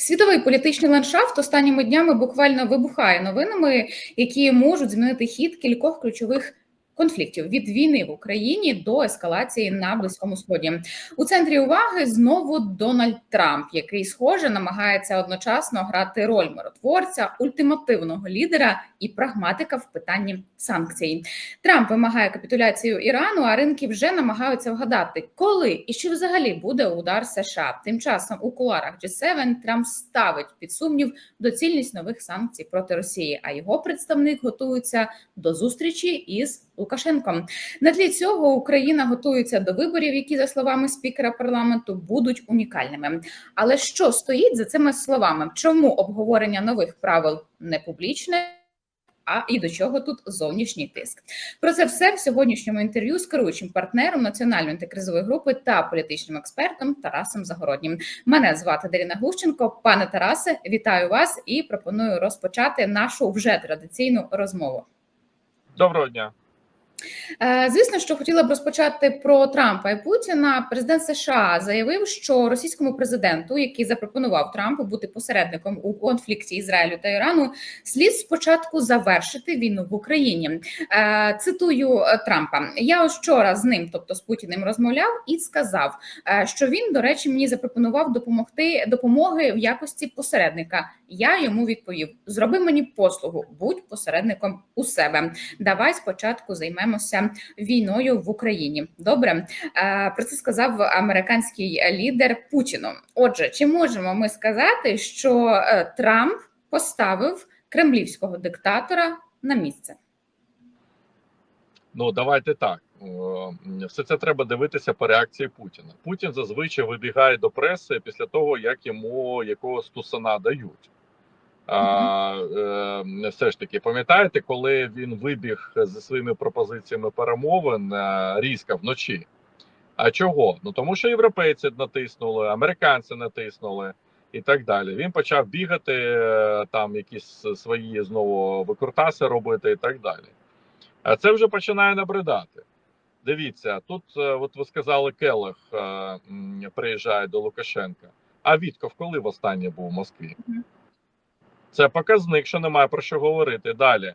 Світовий політичний ландшафт останніми днями буквально вибухає новинами, які можуть змінити хід кількох ключових. Конфліктів від війни в Україні до ескалації на близькому сході у центрі уваги знову Дональд Трамп, який схоже намагається одночасно грати роль миротворця, ультимативного лідера і прагматика в питанні санкцій. Трамп вимагає капітуляцію Ірану, а ринки вже намагаються вгадати, коли і чи взагалі буде удар США. Тим часом у куларах G7 Трамп ставить під сумнів доцільність нових санкцій проти Росії. А його представник готується до зустрічі із. На тлі цього Україна готується до виборів, які за словами спікера парламенту будуть унікальними. Але що стоїть за цими словами? Чому обговорення нових правил не публічне? А і до чого тут зовнішній тиск? Про це все в сьогоднішньому інтерв'ю з керуючим партнером національної антикризової групи та політичним експертом Тарасом Загороднім. Мене звати Даріна Глущенко. Пане Тарасе, вітаю вас і пропоную розпочати нашу вже традиційну розмову. Доброго дня. Е, звісно, що хотіла б розпочати про Трампа і Путіна. Президент США заявив, що російському президенту, який запропонував Трампу бути посередником у конфлікті Ізраїлю та Ірану, слід спочатку завершити війну в Україні. Е, цитую Трампа: я ось вчора з ним, тобто з Путіним, розмовляв і сказав, е, що він, до речі, мені запропонував допомогти допомоги в якості посередника. Я йому відповів: зроби мені послугу, будь посередником у себе. Давай спочатку займемо війною в Україні. Добре, про це сказав американський лідер Путіну. Отже, чи можемо ми сказати, що Трамп поставив кремлівського диктатора на місце? Ну давайте так. Все це треба дивитися по реакції Путіна. Путін зазвичай вибігає до преси після того, як йому якогось тусана дають. А, е, Все ж таки, пам'ятаєте, коли він вибіг зі своїми пропозиціями перемовин е, різко вночі? А чого? Ну тому що європейці натиснули, американці натиснули і так далі. Він почав бігати, е, там якісь свої знову викрутаси робити і так далі. А це вже починає набридати. Дивіться, тут, е, от ви сказали, Келех е, приїжджає до Лукашенка. А Вітков коли в останнє був в Москві? Це показник, що немає про що говорити. Далі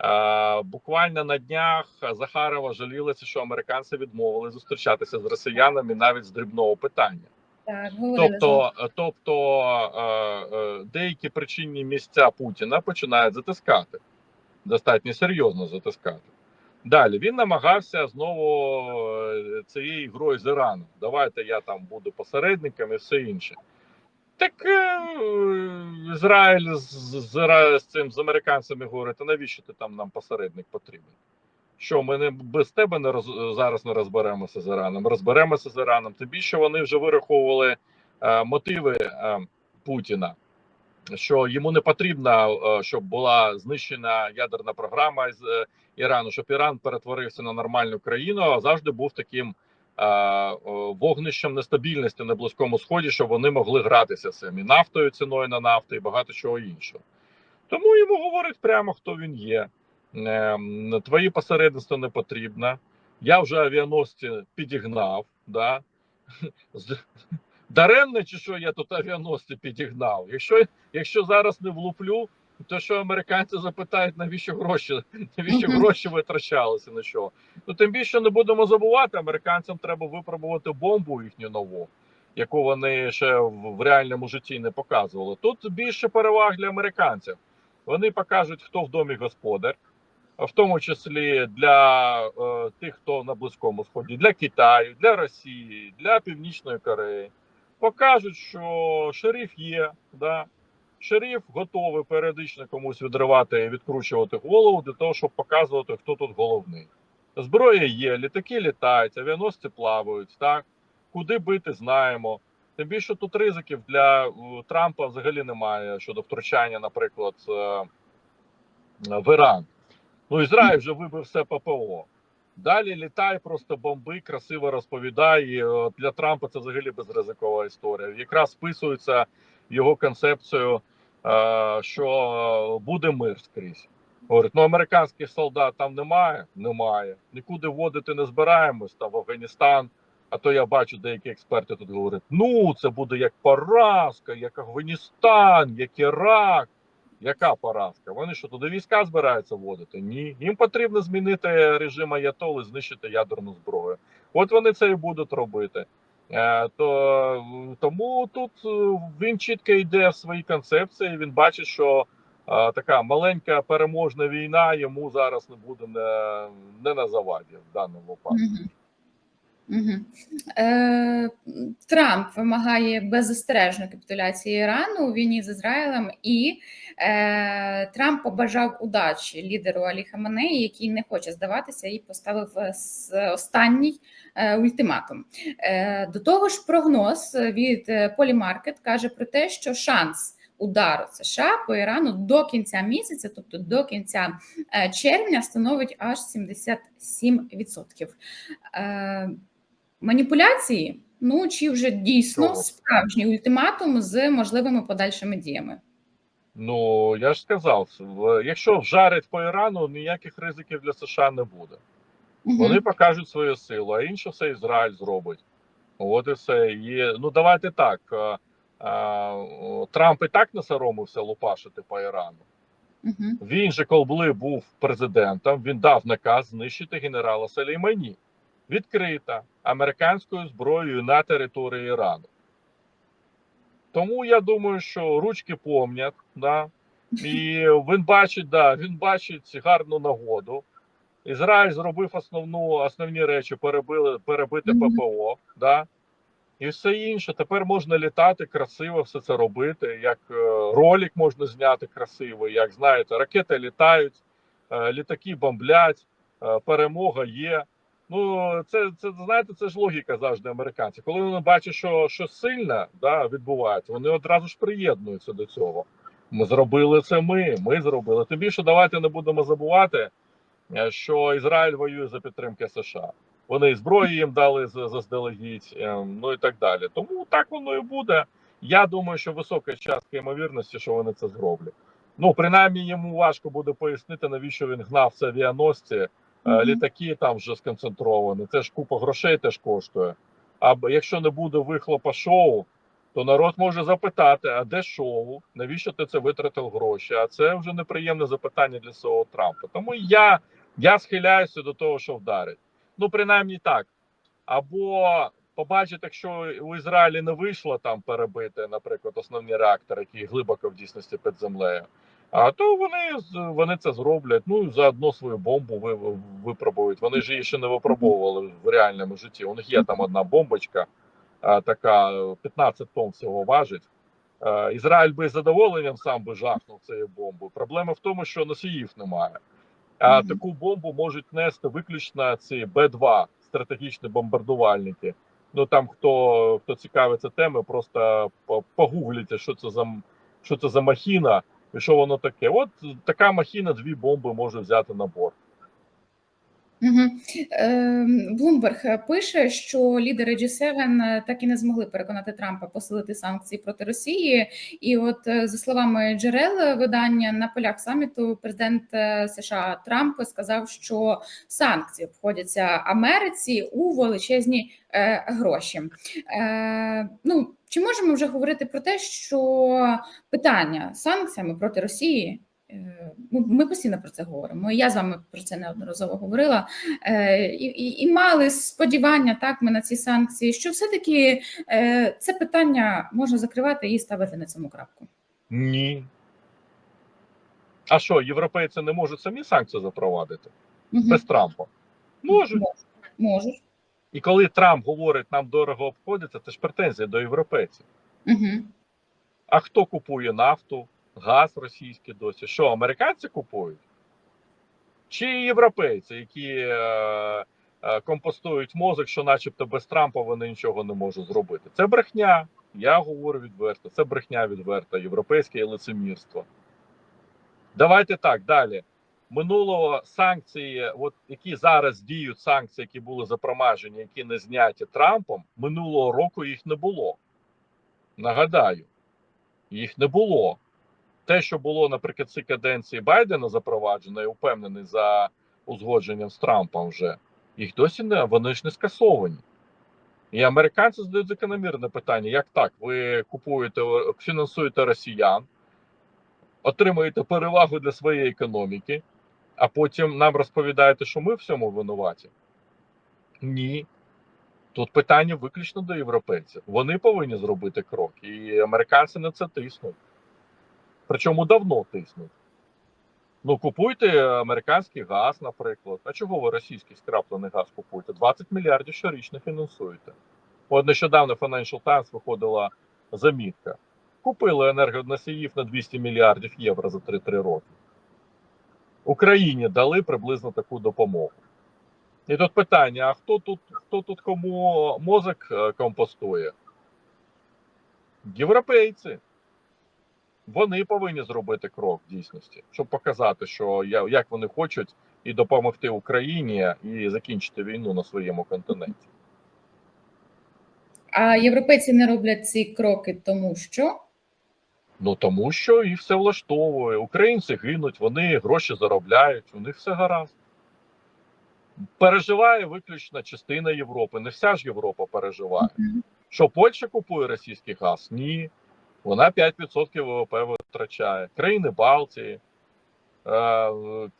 е, буквально на днях Захарова жалілася, що американці відмовили зустрічатися з росіянами навіть з дрібного питання. Так, тобто, тобто е, е, деякі причинні місця Путіна починають затискати, достатньо серйозно затискати. Далі він намагався знову цією грою з Іраном. Давайте я там буду посередником і все інше. Так Ізраїль з, з, з цим з американцями говорить, а навіщо ти там нам посередник потрібен? Що ми не без тебе не роз, зараз не розберемося з Іраном? Розберемося з Іраном. Тим більше вони вже вираховували е, мотиви е, Путіна, що йому не потрібно, е, щоб була знищена ядерна програма з е, Ірану, щоб Іран перетворився на нормальну країну, а завжди був таким. Вогнищем нестабільності на близькому сході, щоб вони могли гратися цим і нафтою, ціною на нафту, і багато чого іншого. Тому йому говорять прямо, хто він є. Ем, твої посередництво не потрібно. Я вже авіаносці підігнав. Да? Даремно, чи що я тут авіаносці підігнав? Якщо якщо зараз не влуплю, то що американці запитають, навіщо гроші, навіщо гроші витрачалися на що? Ну тим більше не будемо забувати, американцям треба випробувати бомбу їхню нову, яку вони ще в реальному житті не показували. Тут більше переваг для американців. Вони покажуть, хто в домі господар, в тому числі для е, тих, хто на близькому сході, для Китаю, для Росії, для Північної Кореї. Покажуть, що шериф є. да, Шериф готовий періодично комусь відривати і відкручувати голову для того, щоб показувати, хто тут головний. Зброя є, літаки літають, авіаносці плавають. так? Куди бити, знаємо. Тим більше тут ризиків для Трампа взагалі немає щодо втручання, наприклад, е, в Іран. Ну, Ізраїль вже вибив все ППО. Далі літай, просто бомби, красиво розповідає. Для Трампа це взагалі безризикова історія. Якраз списується його концепцію, е, що буде мир скрізь. Говорить, ну американських солдат там немає, немає. Нікуди вводити не збираємось там в Афганістан. А то я бачу, деякі експерти тут говорять: ну, це буде як поразка, як Афганістан, як Ірак. Яка поразка? Вони що туди війська збираються вводити? Ні. Їм потрібно змінити режим Аятоли, знищити ядерну зброю. От вони це і будуть робити. Е, то, тому тут е, він чітко йде в свої концепції. Він бачить, що е, така маленька переможна війна йому зараз не буде не, не на заваді в даному випадку. Мгм. Е, Трамп вимагає беззастережної капітуляції Ірану у війні з Ізраїлем, і е, Трамп побажав удачі лідеру Алі Хаменеї, який не хоче здаватися, і поставив е, останній е, ультиматум. Е, до того ж, прогноз від е, Polymarket каже про те, що шанс удару США по Ірану до кінця місяця, тобто до кінця е, червня, становить аж 77%. Маніпуляції, ну чи вже дійсно справжній ультиматум з можливими подальшими діями. Ну я ж сказав, якщо вжарить по Ірану, ніяких ризиків для США не буде. Мгм. Вони покажуть свою силу, а інше все Ізраїль зробить. От і все. І, ну давайте так. Трамп і так не соромився лупашити по Ірану. Мгм. Він же, коли був президентом, він дав наказ знищити генерала Салеймані відкрита американською зброєю на території Ірану. Тому я думаю, що ручки помнять, да, і він бачить, да, він бачить гарну нагоду. Ізраїль зробив основну, основні речі, перебили, перебити ППО, да, і все інше. Тепер можна літати красиво, все це робити. Як е, ролик можна зняти красиво, як знаєте, ракети літають, е, літаки бомблять, е, перемога є. Ну, це, це знаєте, це ж логіка завжди американців. Коли вони бачать, що щось сильне да, відбувається, вони одразу ж приєднуються до цього. Ми зробили це ми, ми зробили. Тим більше давайте не будемо забувати, е, що Ізраїль воює за підтримки США. Вони зброю їм дали заздалегідь, е, ну і так далі. Тому так воно і буде. Я думаю, що висока частка ймовірності, що вони це зроблять. Ну, принаймні, йому важко буде пояснити, навіщо він гнав це авіаносці. Е. Літаки там вже сконцентровані. Це ж купа грошей теж коштує. А якщо не буде вихлопа шоу, то народ може запитати: а де шоу? Навіщо ти це витратив гроші? А це вже неприємне запитання для свого Трампа. Тому я, я схиляюся до того, що вдарить. Ну, принаймні так. Або побачити, якщо у Ізраїлі не вийшло там перебити, наприклад, основні реактори, які глибоко в дійсності під землею. А то вони вони це зроблять. Ну заодно свою бомбу ви, ви- випробують. Вони ж її ще не випробовували в реальному житті. У них є там одна бомбочка, така е, 15 тонн всього важить. Ізраїль би з задоволенням сам би жахнув цією бомбою. Проблема в тому, що носіїв немає. А таку бомбу можуть нести виключно ці Б-2 стратегічні бомбардувальники. Ну там хто хто цікавиться темою, просто по- погугліть, що це за що це за махіна і що воно таке. От така махіна дві бомби може взяти на борт. Мгм. Ем, пише, що лідери G7 так і не змогли переконати Трампа посилити санкції проти Росії. І, от е, за словами джерел видання на полях саміту, президент е, США Трамп сказав, що санкції обходяться Америці у величезні е, гроші. Е, ну чи можемо вже говорити про те, що питання санкціями проти Росії? е, Ми постійно про це говоримо. Я з вами про це неодноразово говорила. Е, і, і, і мали сподівання так ми на ці санкції, що все-таки е, це питання можна закривати і ставити на цьому крапку. Ні. А що, європейці не можуть самі санкції запровадити Мгм. без Трампа? Можуть. Можуть. І коли Трамп говорить, нам дорого обходиться, це ж претензія до європейців. Угу. А хто купує нафту, газ російський досі? Що, американці купують? Чи європейці, які е, е, компостують мозок, що начебто без Трампа вони нічого не можуть зробити? Це брехня. Я говорю відверто, це брехня відверта, європейське лицемірство. Давайте так далі. Минулого санкції, от які зараз діють санкції, які були запромажені, які не зняті Трампом, минулого року їх не було. Нагадаю, їх не було. Те, що було наприкінці каденції Байдена запроваджено, я впевнений за узгодженням з Трампом вже, їх досі не вони ж не скасовані. І американці задають закономірне питання: як так? Ви купуєте, фінансуєте росіян, отримуєте перевагу для своєї економіки, а потім нам розповідаєте, що ми в цьому винуваті? Ні. Тут питання виключно до європейців. Вони повинні зробити крок, і американці на це тиснуть. Причому давно тиснуть. Ну, купуйте американський газ, наприклад. А чого ви російський скраплений газ купуєте? 20 мільярдів щорічно фінансуєте. От нещодавно Financial Times виходила замітка. Купили енергоносіїв на 200 мільярдів євро за 3-3 роки. Україні дали приблизно таку допомогу. І тут питання: а хто тут, хто тут кому мозок е, компостує? Європейці. Вони повинні зробити крок в дійсності, щоб показати, що як вони хочуть і допомогти Україні і закінчити війну на своєму континенті. А європейці не роблять ці кроки, тому що Ну тому що їх все влаштовує. Українці гинуть, вони гроші заробляють, у них все гаразд. Переживає виключно частина Європи. Не вся ж Європа переживає. Що Польща купує російський газ? Ні. Вона 5% ВВП витрачає. Країни Балтії, е,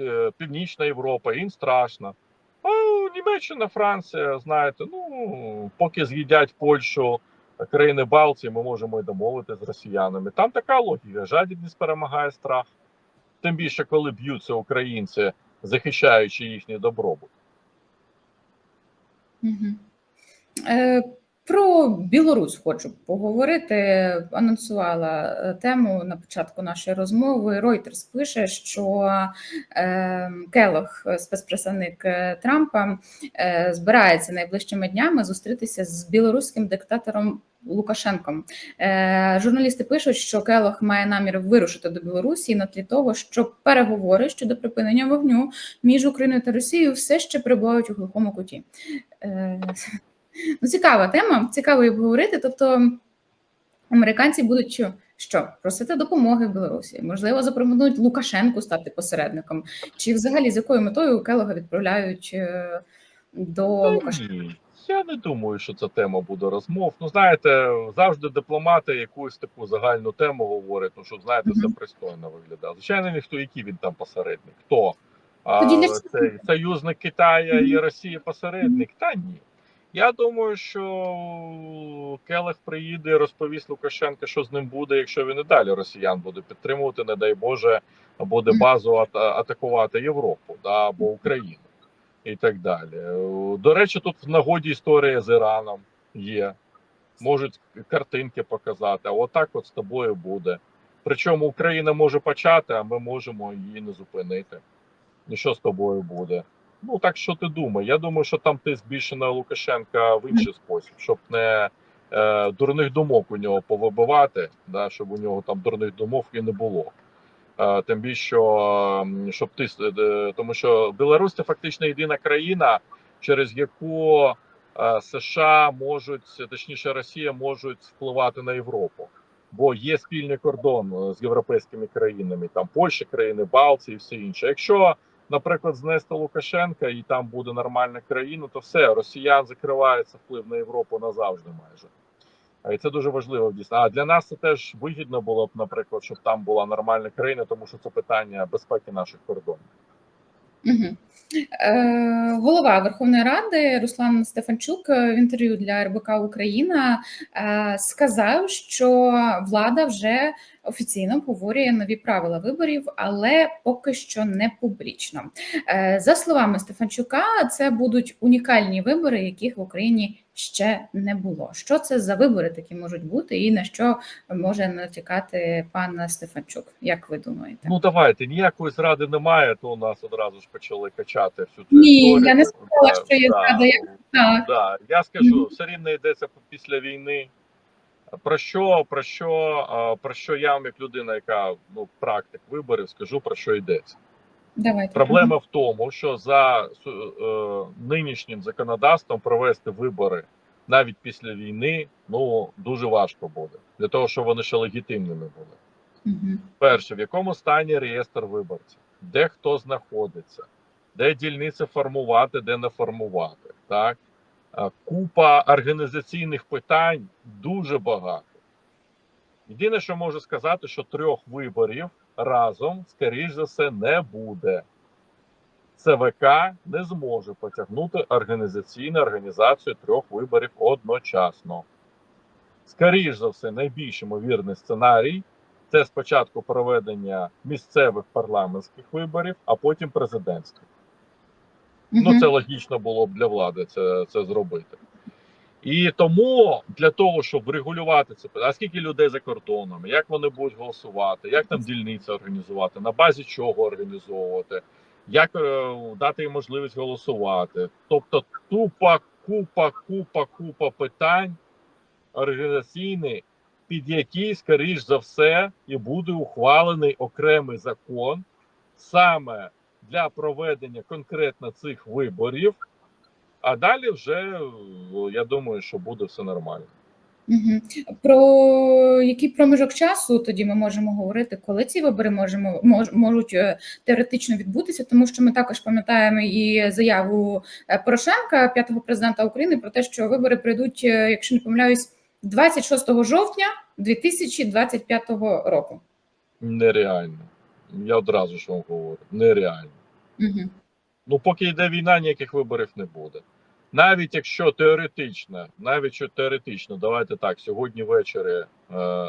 е, Північна Європа, їм страшно. А Німеччина, Франція, знаєте, ну поки з'їдять Польщу, країни Балтії, ми можемо і домовити з росіянами. Там така логіка. Жадібність перемагає страх. Тим більше, коли б'ються українці, захищаючи їхній добробут. Угу. Е, Про Білорусь хочу поговорити. Анонсувала е, тему на початку нашої розмови. Reuters пише, що е, Келох, е, спецпредставник Трампа, збирається найближчими днями зустрітися з білоруським диктатором Лукашенком. Журналісти пишуть, що Келох має намір вирушити до Білорусі на тлі того, що переговори щодо припинення вогню між Україною та Росією все ще перебувають у глухому куті. Ну, цікава тема, цікаво її обговорити. Тобто американці будуть що? Що просити допомоги в Білорусі? Можливо, запропонують Лукашенку стати посередником, чи взагалі з якою метою Келога відправляють е, до Лукашенка? я не думаю, що ця тема буде розмов. Ну, знаєте, завжди дипломати якусь таку загальну тему говорять, ну щоб знаєте, все пристойно виглядає. Звичайно, ніхто, який він там посередник. Хто? А, цей союзник Китая і. Росії посередник? Та ні. Я думаю, що Келех приїде і розповість Лукашенко, що з ним буде, якщо він і далі росіян буде підтримувати, не дай Боже, буде базу атакувати Європу да, або Україну і так далі. До речі, тут в нагоді історія з Іраном є. Можуть картинки показати, а отак от з тобою буде. Причому Україна може почати, а ми можемо її не зупинити. І що з тобою буде? Ну так що ти думаєш? Я думаю, що там тиск більше на Лукашенка в інший спосіб, щоб не е, дурних думок у нього повибивати, да, щоб у нього там дурних думок і не було. Е, тим більше, що, щоб ти е, тому що Білорусь це фактично єдина країна, через яку е, США можуть, точніше, Росія можуть впливати на Європу. Бо є спільний кордон е, з європейськими країнами, там Польща, країни Балтії і все інше. Якщо, наприклад, знести Лукашенка і там буде нормальна країна, то все, росіян закривається вплив на Європу назавжди майже. І це дуже важливо дійсно. А для нас це теж вигідно було б, наприклад, щоб там була нормальна країна, тому що це питання безпеки наших кордонів. Е, голова Верховної Ради Руслан Стефанчук е, в інтерв'ю для РБК Україна е, сказав, що влада вже офіційно обговорює нові правила виборів, але поки що не публічно. Е, за словами Стефанчука, це будуть унікальні вибори, яких в Україні ще не було. Що це за вибори такі можуть бути, і на що може натякати пан Стефанчук? Як ви думаєте? Ну давайте ніякої зради немає, то у нас одразу ж почали качати всю цю Ні, історію. я не сказала, що є да, зрада. Я- Да, я скажу, все рівно йдеться після війни. Про що, про що, про що я вам як людина, яка ну практик виборів, скажу про що йдеться. Давайте. Проблема в тому, що за е, нинішнім законодавством провести вибори навіть після війни ну дуже важко буде для того, щоб вони ще легітимними були. Мгм. Перше, в якому стані реєстр виборців, де хто знаходиться, де дільниці формувати, де не формувати. Так Купа організаційних питань дуже багато. Єдине, що можу сказати, що трьох виборів разом, скоріш за все, не буде. ЦВК не зможе потягнути організаційну організацію трьох виборів одночасно. Скоріш за все, найбільш ймовірний сценарій це спочатку проведення місцевих парламентських виборів, а потім президентських. Ну, це логічно було б для влади це, це зробити. І тому для того, щоб врегулювати це а скільки людей за кордоном, як вони будуть голосувати, як там дільниці організувати, на базі чого організовувати, як е, дати їм можливість голосувати. Тобто тупа купа, купа, купа питань організаційних, під які, скоріш за все, і буде ухвалений окремий закон саме для проведення конкретно цих виборів. А далі вже я думаю, що буде все нормально. Мгм. Про який проміжок часу тоді ми можемо говорити, коли ці вибори можемо мож, можуть е, теоретично відбутися, тому що ми також пам'ятаємо і заяву е, Порошенка, п'ятого президента України, про те, що вибори прийдуть, е, якщо не помиляюсь, 26 жовтня 2025 року. Нереально. Я одразу ж вам говорю, нереально. Угу. Ну, поки йде війна, ніяких виборів не буде. Навіть якщо теоретично, навіть що теоретично, давайте так, сьогодні ввечері е,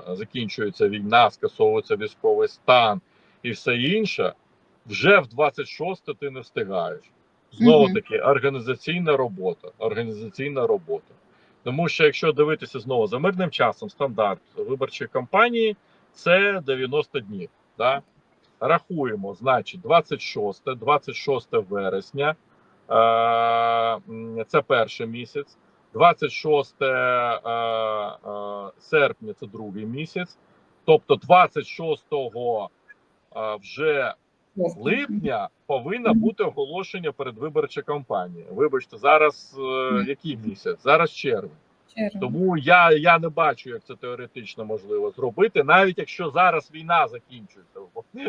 закінчується війна, скасовується військовий стан і все інше, вже в 26 ти не встигаєш. Знову таки, організаційна робота. Організаційна робота. Тому що якщо дивитися знову за мирним часом, стандарт виборчої кампанії це 90 днів. Да? Рахуємо, значить, 26, 26 вересня. Е, це перший місяць. 26 е, е, серпня це другий місяць. Тобто 26 е, вже липня повинна бути оголошення передвиборча кампанія. Вибачте, зараз який місяць? Зараз червень. Тому я, я не бачу, як це теоретично можливо зробити, навіть якщо зараз війна закінчується.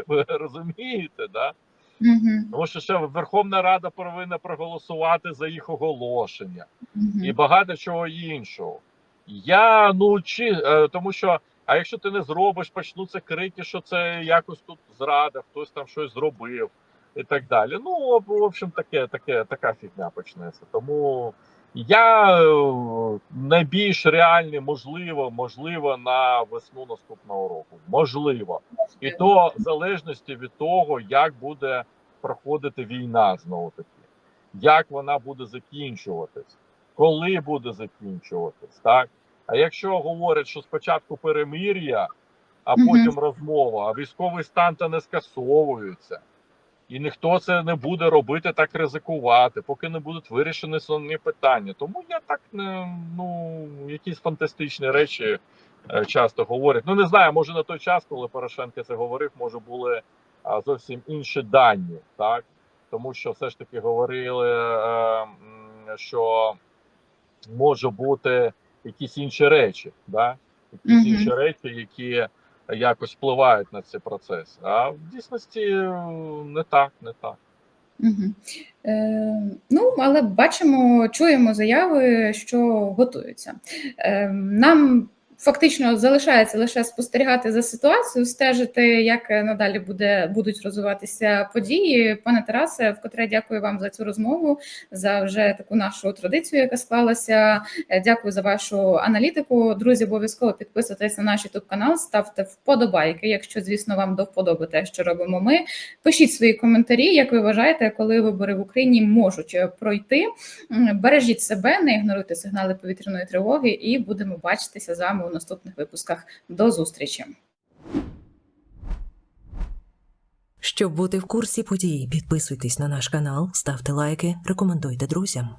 Ви розумієте, да? Угу. Тому що ще Верховна Рада повинна проголосувати за їх оголошення Угу. і багато чого іншого. Я ну чи е, тому що, а якщо ти не зробиш, почнуться крики, що це якось тут зрада, хтось там щось зробив і так далі. Ну, в общем, таке, таке, така фігня почнеться. Тому я е, найбільш реальний, можливо, можливо, на весну наступного року. Можливо. І то в залежності від того, як буде проходити війна знову таки, як вона буде закінчуватись, коли буде закінчуватись, так? А якщо говорять, що спочатку перемир'я, а потім розмова, а військовий стан та не скасовується, і ніхто це не буде робити так ризикувати, поки не будуть вирішені основні питання. Тому я так не ну якісь фантастичні речі е, часто говорять. Ну не знаю, може на той час, коли Порошенко це говорив, може були зовсім інші дані, так тому що все ж таки говорили, е, що може бути якісь інші речі, да? якісь Мгм. інші речі, які якось впливають на цей процес. А в дійсності е, не так, не так. Угу. Е, ну, але бачимо, чуємо заяви, що готуються. Е, нам фактично залишається лише спостерігати за ситуацією, стежити, як надалі буде, будуть розвиватися події. Пане Тарасе, вкотре дякую вам за цю розмову, за вже таку нашу традицію, яка склалася. Е, Дякую за вашу аналітику. Друзі, обов'язково підписуйтесь на наш youtube канал, ставте вподобайки, якщо, звісно, вам до вподоби те, що робимо ми. Пишіть свої коментарі, як ви вважаєте, коли вибори в Україні можуть е, пройти. Бережіть себе, не ігноруйте сигнали повітряної тривоги, і будемо бачитися з вами у наступних випусках. До зустрічі. Щоб бути в курсі подій, підписуйтесь на наш канал, ставте лайки, рекомендуйте друзям.